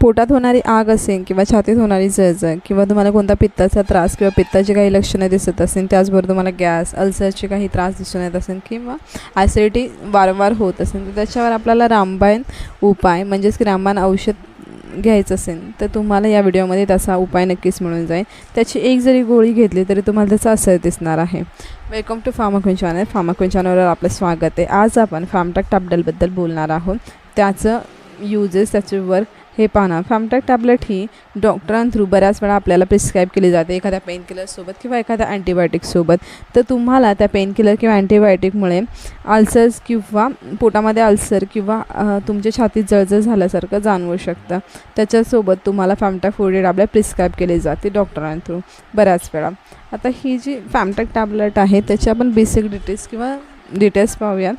पोटात होणारी आग असेल किंवा छातीत होणारी जळजळ किंवा तुम्हाला कोणता पित्ताचा त्रास किंवा पित्ताची काही लक्षणं दिसत असेल त्याचबरोबर तुम्हाला गॅस अल्सरचे काही त्रास दिसून येत असेल किंवा ॲसिडिटी वारंवार होत असेल तर त्याच्यावर आपल्याला रामबाण उपाय म्हणजेच की रामबाण औषध घ्यायचं असेल तर तुम्हाला या व्हिडिओमध्ये त्याचा उपाय नक्कीच मिळून जाईल. त्याची एक जरी गोळी घेतली तरी तुम्हाला त्याचा असर दिसणार आहे. Welcome to Pharmaqueen channel Pharmaqueen चॅनलवर आपलं स्वागत आहे. आज आपण फार्मटॅक टापडलबद्दल बोलणार आहोत. त्याचं युजेस त्याचे वर्क हे पाहणार फॅमटॅक टॅबलेट ही डॉक्टरांथ्रू बऱ्याच वेळा आपल्याला प्रिस्क्राईब केली जाते. एखाद्या पेनकिलरसोबत किंवा एखाद्या अँटीबायोटिकसोबत तर तुम्हाला त्या पेनकिलर किंवा अँटीबायोटिकमुळे अल्सर्स किंवा पोटामध्ये अल्सर किंवा तुमच्या छातीत जळजळ झाल्यासारखं जाणवू शकतं. त्याच्यासोबत तुम्हाला फॅमटॅक फोर्टी टॅबलेट प्रिस्क्राईब केली जाते डॉक्टरांथ्रू बऱ्याच वेळा. आता ही जी फॅमटॅक टॅबलेट आहे त्याची आपण बेसिक डिटेल्स किंवा डिटेल्स पाहूयात.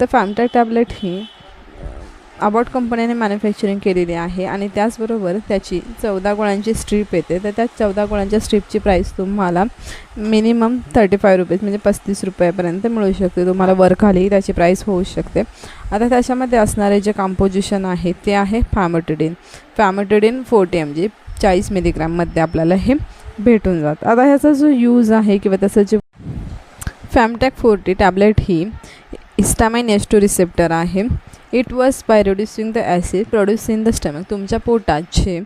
तर फॅमटॅक टॅबलेट ही अबॉट कंपनीने मॅन्युफॅक्चरिंग केलेली आहे आणि त्याचबरोबर त्याची चौदा गोळ्यांची स्ट्रीप येते. तर त्या चौदा गोळ्यांच्या स्ट्रीपची प्राईस तुम्हाला मिनिमम थर्टी फाय रुपीज म्हणजे पस्तीस रुपयापर्यंत मिळू शकते. तुम्हाला वर खाली त्याची प्राईस होऊ शकते. आता त्याच्यामध्ये असणारे जे कॉम्पोजिशन आहे ते आहे फॅमोटिडिन फॅमोटिडिन फोर्टी एम जी चाळीस मिलीग्रॅममध्ये आपल्याला हे भेटून जातं. आता ह्याचा जो यूज आहे किंवा त्याचं जे फॅमटॅक फोर्टी टॅबलेट ही इस्टामाइन एस टू रिसेप्टर आहे. It was by reducing the acid produce in the stomach तुमच्या पोटाचे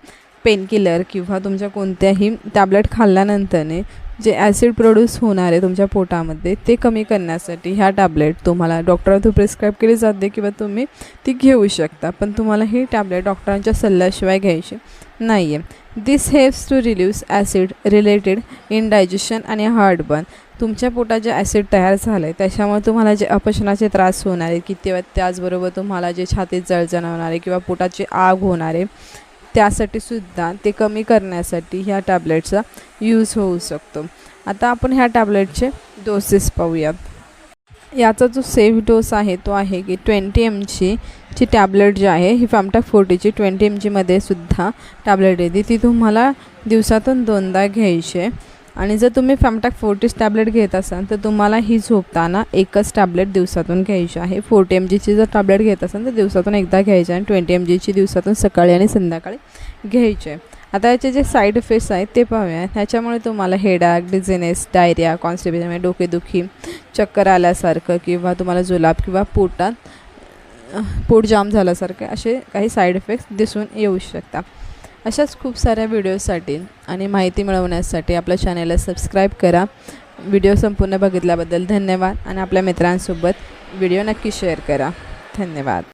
पेनकिलर किंवा तुमच्या कोणत्याही टॅबलेट खाल्ल्यानंतरने जे ॲसिड प्रोड्यूस होणार आहे तुमच्या पोटामध्ये ते कमी करण्यासाठी ह्या टॅबलेट तुम्हाला डॉक्टरांतून प्रिस्क्राईब केली जाते किंवा तुम्ही ती घेऊ शकता. पण तुम्हाला ही टॅबलेट डॉक्टरांच्या सल्ल्याशिवाय घ्यायची नाही आहे this helps to reduce acid related indigestion आणि हार्टबर्न तुमच्या पोटात जे ॲसिड तयार झालं आहे त्याच्यामुळे तुम्हाला जे अपचनाचे त्रास होणार आहे की तेव्हा त्याचबरोबर तुम्हाला जे छातीत जळजण होणार आहे किंवा पोटाची आग होणार आहे त्यासाठी सुद्धा ते कमी करण्यासाठी ह्या टॅबलेटचा यूज होऊ शकतो. आता आपण ह्या टॅबलेटचे डोसेस पाहूयात. याचा जो सेफ डोस आहे तो आहे की ट्वेंटी एम जी ची टॅबलेट जी आहे ही फॅमटॅक फोर्टीची ट्वेंटी एम जीमध्ये सुद्धा टॅबलेट येते. ती तुम्हाला दिवसातून दोनदा घ्यायची आहे. आणि जर तुम्ही फॅमटॅक फोर्टीस टॅबलेट घेत असाल तर तुम्हाला ही झोपताना एकच टॅबलेट दिवसातून घ्यायची आहे. फोर्टी एम जीची जर टॅबलेट घेत असाल तर दिवसातून एकदा घ्यायची आहे आणि ट्वेंटी एम जीची दिवसातून सकाळी आणि संध्याकाळी घ्यायची आहे. आता याचे जे साईड इफेक्ट्स आहेत ते पाहूया. ह्याच्यामुळे तुम्हाला हेडॅक डिझिनेस डायरिया कॉन्स्टिपेशन म्हणजे डोकेदुखी चक्कर आल्यासारखं किंवा तुम्हाला जुलाब किंवा पोटात पोट जाम झाल्यासारखे असे काही साईड इफेक्ट्स दिसून येऊ शकतात. अशाच खूप साऱ्या व्हिडिओसाठी आणि माहिती मिळवण्यासाठी आपल्या चॅनेलला सबस्क्राईब करा. व्हिडिओ संपूर्ण बघितल्याबद्दल धन्यवाद आणि आपल्या मित्रांसोबत व्हिडिओ नक्की शेअर करा. धन्यवाद.